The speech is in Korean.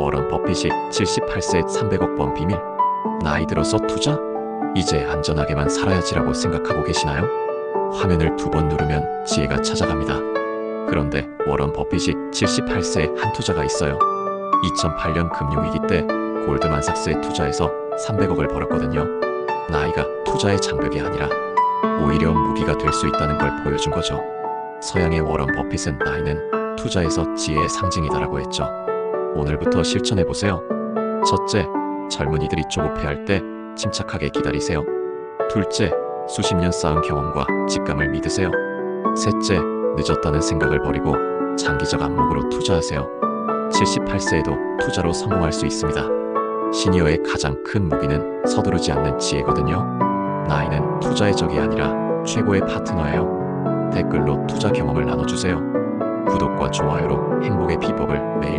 워런 버핏이 78세 300억 번 비밀. 나이 들어서 투자? 이제 안전하게만 살아야지라고 생각하고 계시나요? 화면을 두 번 누르면 지혜가 찾아갑니다. 그런데 워런 버핏이 78세에 한 투자가 있어요. 2008년 금융위기 때 골드만삭스에 투자해서 300억을 벌었거든요. 나이가 투자의 장벽이 아니라 오히려 무기가 될 수 있다는 걸 보여준 거죠. 서양의 워런 버핏은 나이는 투자에서 지혜의 상징이다라고 했죠. 오늘부터 실천해 보세요. 첫째, 젊은이들이 조급해할 때 침착하게 기다리세요. 둘째, 수십 년 쌓은 경험과 직감을 믿으세요. 셋째, 늦었다는 생각을 버리고 장기적 안목으로 투자하세요. 78세에도 투자로 성공할 수 있습니다. 시니어의 가장 큰 무기는 서두르지 않는 지혜거든요. 나이는 투자의 적이 아니라 최고의 파트너예요. 댓글로 투자 경험을 나눠주세요. 구독과 좋아요로 행복의 비법을 받아보세요.